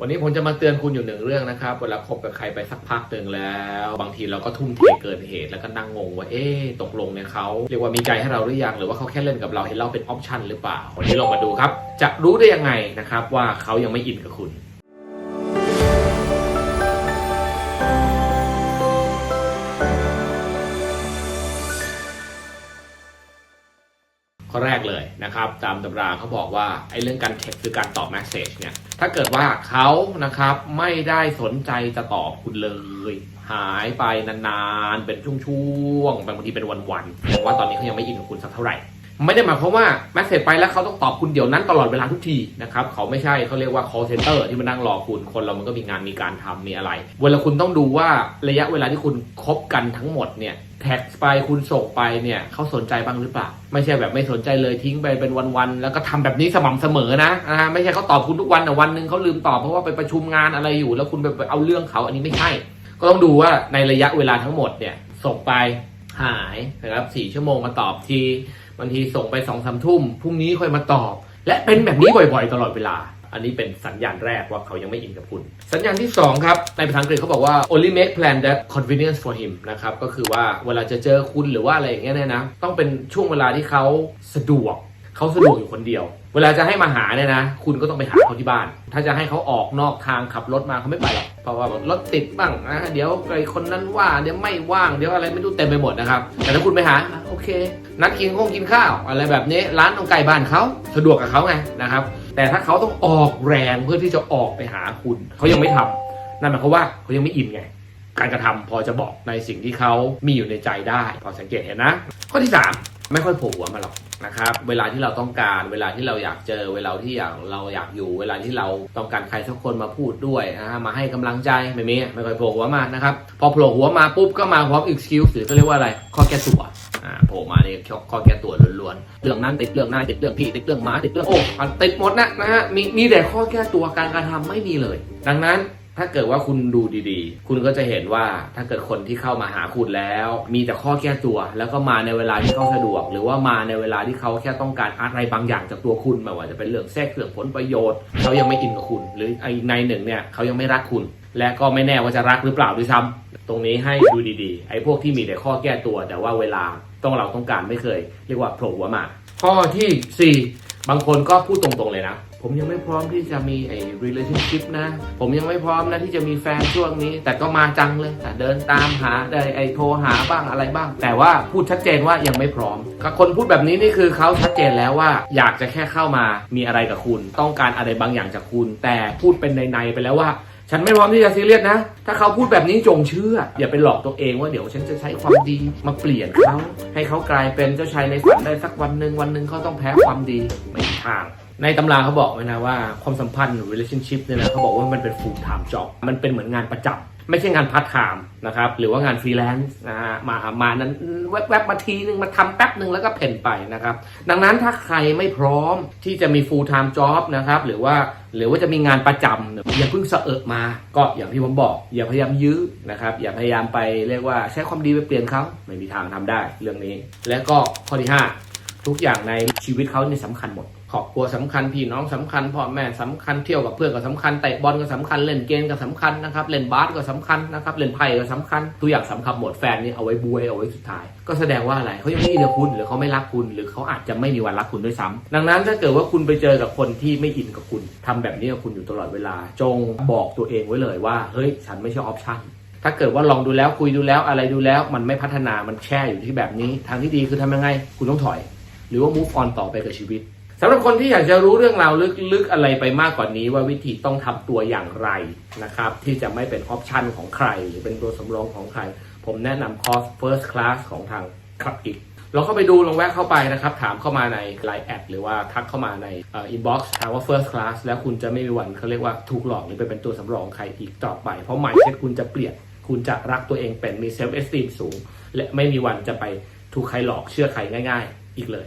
วันนี้ผมจะมาเตือนคุณอยู่หนึ่งเรื่องนะครับ เวลาคบกับใครไปสักพักหนึ่งแล้ว บางทีเราก็ทุ่มเทเกินเหตุแล้วก็นั่งงงว่า เอ๊ะตกลงเนี่ยเขาเรียกว่ามีใจให้เราหรือยัง หรือว่าเขาแค่เล่นกับเราเห็นเราเป็นออปชันหรือเปล่า วันนี้ลองมาดูครับ จะรู้ได้ยังไงนะครับว่าเขายังไม่อินกับคุณ ข้อแรกเลยนะครับ ตามตำราเขาบอกว่าไอ้เรื่องการเช็คคือการตอบแมสเซจเนี่ยถ้าเกิดว่าเขานะครับไม่ได้สนใจจะตอบคุณเลย หายไปนานๆ เป็นช่วงๆบางทีเป็นวันๆแสดงว่าตอนนี้เขายังไม่อินกับคุณสักเท่าไหร่ ไม่ได้หมายความว่าแมสเซจไปแล้วเขาต้องตอบคุณเดี๋ยวนั้นตลอดเวลาทุกทีนะครับเขาไม่ใช่เขาเรียกว่า call center ที่มานั่งรอคุณคนเรามันก็มีงานมีการทำมีอะไร เวลาคุณต้องดูว่าระยะเวลาที่คุณคบกันทั้งหมดเนี่ยแท็กไปคุณส่งไปเนี่ยเขาสนใจบ้างหรือเปล่า ไม่ใช่แบบไม่สนใจเลยทิ้งไปเป็นวันๆแล้วก็ทำแบบนี้สม่ำเสมอนะนะฮะไม่ใช่เขาตอบคุณทุกวันแต่วันหนึ่งเขาลืมตอบเพราะว่าไปประชุมงานอะไรอยู่ แล้วคุณไปเอาเรื่องเขาอันนี้ไม่ใช่ ก็ต้องดูว่าในระยะเวลาทั้งหมดเนี่ยส่งไปหายนะครับสี่ชั่วโมงมาตอบที บางทีส่งไปสองสามทุ่มพรุ่งนี้ค่อยมาตอบ และเป็นแบบนี้บ่อยๆ ตลอดเวลา อันนี้เป็นสัญญาณแรกว่าเขายังไม่อินกับคุณ สัญญาณที่ 2 ครับ ในภาษาอังกฤษเขาบอกว่า only make plan that convenience for him นะครับ ก็คือว่าเวลาจะเจอคุณหรือว่าอะไรอย่างเงี้ยเนี่ยนะ ต้องเป็นช่วงเวลาที่เขาสะดวกเขาสะดวกอยู่คนเดียว เวลาจะให้มาหาเนี่ยนะ คุณก็ต้องไปหาเขาที่บ้าน ถ้าจะให้เขาออกนอกทางขับรถมาเขาไม่ไปหรอก เพราะว่ารถติดบ้างนะเดี๋ยวไอ้คนนั้นว่า เดี๋ยวไม่ว่าง เดี๋ยวอะไรไม่รู้เต็มไปหมดนะครับ แต่ถ้าคุณไปหา เค นัดกินข้งกินข้าว อะไรแบบนี้ร้านตรงไกลบ้านเขาสะดวกกับเขาไงนะครับ แต่ถ้าเขาต้องออกแรงเพื่อที่จะออกไปหาคุณเขายังไม่ทำนั่นหมายความว่าเขายังไม่อินไง การกระทำพอจะบอกในสิ่งที่เขามีอยู่ในใจได้ พอสังเกตเห็นนะ ข้อที่ 3 ไม่ค่อยโผล่หัวมาหรอกนะครับเวลาที่เราต้องการ เวลาที่เราอยากเจอ เวลาที่อยากเราอยากอยู่ เวลาที่เราต้องการใครสักคนมาพูดด้วยนะฮะมาให้กำลังใจไม่มีไม่ค่อยโผล่หัวมานะครับพอโผล่หัวมาปุ๊บก็มาพร้อม excuse หรือก็เรียกว่าอะไรข้อแก้ตัวอ่าโผล่มาเนี่ยข้อแก้ตัวล้วนๆเรื่องนั้นติดเรื่องนั้นติดเรื่องพี่ติดเรื่องหมาติดเรื่องโอ้ติดหมดนะนะฮะมีมีแต่ข้อแก้ตัวการการทำไม่มีเลย ดังนั้น ถ้าเกิดว่าคุณดูดีๆ คุณก็จะเห็นว่าถ้าเกิดคนที่เข้ามาหาคุณแล้ว มีแต่ข้อแก้ตัว แล้วก็มาในเวลาที่เขาสะดวก หรือว่ามาในเวลาที่เขาแค่ต้องการอะไรบางอย่างจากตัวคุณไม่ว่าจะเป็นเรื่องแทรกเรื่องผลประโยชน์เขายังไม่อินกับคุณ หรืออีกในหนึ่งเนี่ยเขายังไม่รักคุณ และก็ไม่แน่ว่าจะรักหรือเปล่าด้วยซ้ำตรงนี้ให้ดูดีๆ ไอ้พวกที่มีแต่ข้อแก้ตัว แต่ว่าเวลาต้องเราต้องการไม่เคย เรียกว่าโผล่หัวมาข้อทีสี่ 4 บางคนก็พูดตรงๆเลยนะ ผมยังไม่พร้อมที่จะมีไอ้ relationship นะ ผมยังไม่พร้อมนะที่จะมีแฟนช่วงนี้ แต่ก็มาจังเลยอ่เดินตามหาได้ไอ้โทรหาบ้างอะไรบ้าง แต่ว่าพูดชัดเจนว่ายังไม่พร้อมกับคนพูดแบบนี้นี่คือเขาชัดเจนแล้วว่า อยากจะแค่เข้ามามีอะไรกับคุณ ต้องการอะไรบางอย่างจากคุณ แต่พูดเป็นในๆไปแล้วว่าฉันไม่พร้อมที่จะซีเรียสนะ ถ้าเขาพูดแบบนี้จงเชื่อ อย่าไปหลอกตัวเองว่าเดี๋ยวฉันจะใช้ความดีมาเปลี่ยนเขาให้เขากลายเป็นเจ้าชายในฝันได้สักวันหนึ่งวันหนึ่งเขาต้องแพ้ความดีไม่มีทาง ในตำราเขาบอกไว้นะว่าความสัมพันธ์ relationship เนี่ยนะเขาบอกว่ามันเป็น full time job มันเป็นเหมือนงานประจำไม่ใช่งานพาร์ทไทม์นะครับหรือว่างานฟรีแลนซ์นะฮะมามานั้นแวบๆมาทีนึงมาทำแป๊บหนึ่งแล้วก็เพ่นไปนะครับดังนั้นถ้าใครไม่พร้อมที่จะมี full time job นะครับหรือว่าหรือว่าจะมีงานประจำอย่าเพิ่งเสอะมา ก็อย่างที่ผมบอก อย่าพยายามยื้อนะครับอย่าพยายามไปเรียกว่าใช้ความดีไปเปลี่ยนเขาไม่มีทางทำได้เรื่องนี้ และก็ข้อที่ห้าทุกอย่างใน ชีวิตเขานี่สำคัญหมดครอบครัวสำคัญพี่น้องสำคัญพ่อแม่สำคัญเที่ยวกับเพื่อนก็สำคัญเตะบอลก็สำคัญเล่นเกมก็สำคัญนะครับเล่นบาสก็สำคัญนะครับเล่นไพ่ก็สำคัญทุกอย่างสำคัญหมดแฟนนี่เอาไว้บวยเอาไว้สุดท้าย ก็แสดงว่าอะไรเขายังไม่อินกับคุณหรือเขาไม่รักคุณ หรือเขาอาจจะไม่มีวันรักคุณด้วยซ้ำดังนั้นถ้าเกิดว่าคุณไปเจอกับคนที่ไม่อินกับคุณทำแบบนี้กับคุณอยู่ตลอดเวลา จงบอกตัวเองไว้เลยว่าเฮ้ยฉันไม่ใช่ออปชั่นถ้าเกิดว่าลองดูแล้วคุยดูแล้วอะไรดูแล้ว มันไม่พัฒนามันแช่อยู่ที่แบบนี้ ทางที่ดีคือทำยังไง คุณต้องถอย รือว่า move on ต่อไปกับชีวิตสำหรับคนที่อยากจะรู้เรื่องราวลึกๆอะไรไปมากกว่านี้ว่าวิธีต้องทำตัวอย่างไรนะครับ ที่จะไม่เป็นออปชันของใคร หรือเป็นตัวสำรองของใคร ผมแนะนำคอร์ส first class ของทางครับอีกลองเข้าไปดูลองแวะเข้าไปนะครับ ถามเข้ามาใน Line แอดหรือว่าทักเข้ามาในอินบ็อกซ์ถามว่า first class แล้วคุณจะไม่มีวันเขาเรียกว่าถูกหลอกหรือไปเป็นตัวสำรองใครอีกต่อไป เพราะ mindset คุณจะเปลี่ยน คุณจะรักตัวเองเป็นมี self esteem สูง และไม่มีวันจะไปถูกใครหลอกเชื่อใครง่าย ๆ อีกเลย